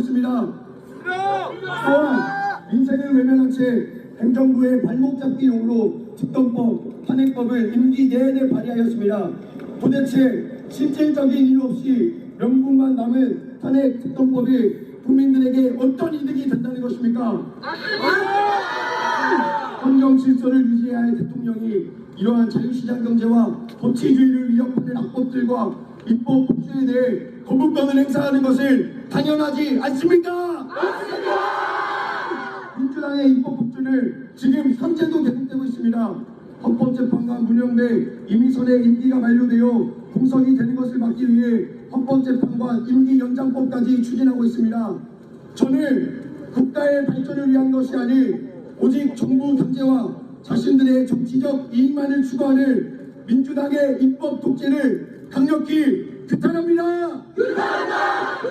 있습니다. 또한 민생을 외면한 채 행정부의 발목 잡기용으로 특검법, 탄핵법을 임기 내내 발의하였습니다. 도대체 실질적인 이유 없이 명분만 남은 탄핵 특검법이 국민들에게 어떤 이득이 된다는 것입니까? 환경 질서를 유지해야 할 대통령이 이러한 자유시장 경제와 법치주의를 위협하는 악법들과 입법 폭주에 대해 거부권을 행사하는 것을 당연하지 않습니까? 민주당의 입법 폭주는 지금 현재도 계속되고 있습니다. 헌법재판관 문영배 이미선의 임기가 만료되어 공석이 되는 것을 막기 위해 헌법재판관 임기 연장법까지 추진하고 있습니다. 저는 국가의 발전을 위한 것이 아닌 오직 정부 경제와 자신들의 정치적 이익만을 추구하는 민주당의 입법 독재를 강력히 규탄합니다.